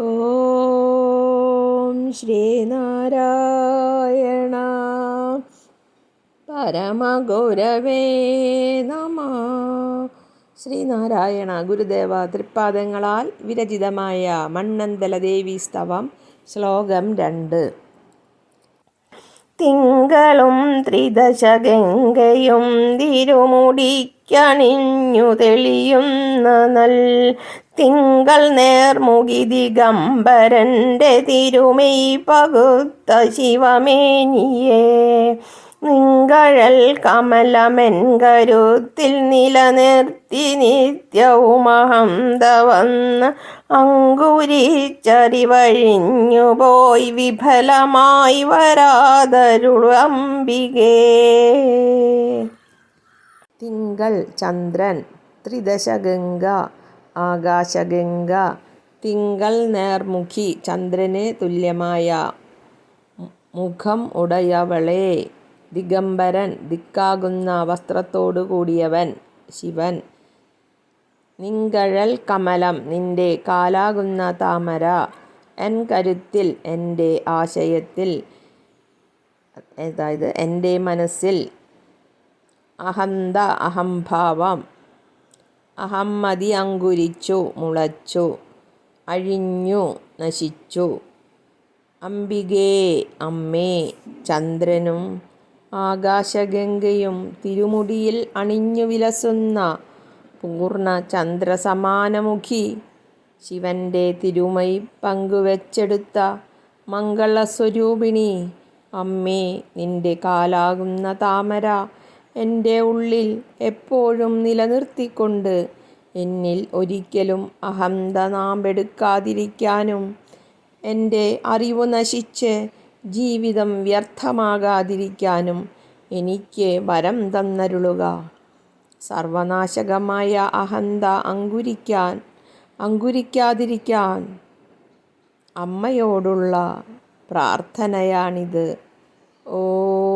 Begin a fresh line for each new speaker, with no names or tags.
ഓം ശ്രീനാരായണ. പരമഗൗരവേ നമ. ശ്രീനാരായണ ഗുരുദേവ തൃപ്പാദങ്ങളാൽ വിരചിതമായ മണ്ണന്തല ദേവി സ്തവം ശ്ലോകം രണ്ട്.
തിങ്കളും ത്രിദശഗംഗയും തിരുമുടിക്കണിഞ്ഞു തെളിയുന്ന നൽ തിങ്കൾ നേർമുഖി ദിഗംബരന്റെ തിരുമൈ പകുത്ത ശിവമേനിയേ നിങ്കഴൽ കമലമെൻ കരുത്തിൽ നിലനിർത്തി നിത്യവുമഹം തവന്ന് അങ്കുരിച്ചറിവഴിഞ്ഞു പോയി വിഫലമായി വരാതരുൾ അംബികേ
തിങ്കൾ ചന്ദ്രൻ ത്രിദശഗംഗ ആകാശഗംഗ. തിങ്കൾ നേർമുഖി ചന്ദ്രന് തുല്യമായ മുഖം ഉടയവളെ. ദിഗംബരൻ ദിക്കാകുന്ന വസ്ത്രത്തോടു കൂടിയവൻ ശിവൻ. നിങ്കഴൽ കമലം നിന്റെ കാലാകുന്ന താമര. എൻ കരുത്തിൽ എന്റെ ആശയത്തിൽ അതായത് എന്റെ മനസ്സിൽ അഹന്ത അഹംഭാവം. അഹമ്മതി അങ്കുരിച്ചു മുളച്ചു അഴിഞ്ഞു നശിച്ചു. അംബികേ അമ്മേ ചന്ദ്രനും ആകാശഗംഗയും തിരുമുടിയിൽ അണിഞ്ഞു വിലസുന്ന പൂർണ ചന്ദ്രസമാനമുഖി ശിവന്റെ തിരുമൈ പങ്കുവെച്ചെടുത്ത മംഗളസ്വരൂപിണി. അമ്മേ നിന്റെ കാലാകുന്ന താമര എന്റെ ഉള്ളിൽ എപ്പോഴും നിലനിർത്തിക്കൊണ്ട് എന്നിൽ ഒരിക്കലും അഹന്ത നാമ്പെടുക്കാതിരിക്കാനും എന്റെ അറിവ് നശിച്ച് ജീവിതം വ്യർത്ഥമാകാതിരിക്കാനും എനിക്ക് വരം തന്നരുളുക. സർവനാശകമായ അഹന്ത അങ്കുരിക്കാൻ അങ്കുരിക്കാതിരിക്കാൻ അമ്മയോടുള്ള പ്രാർത്ഥനയാണിത്. ഓം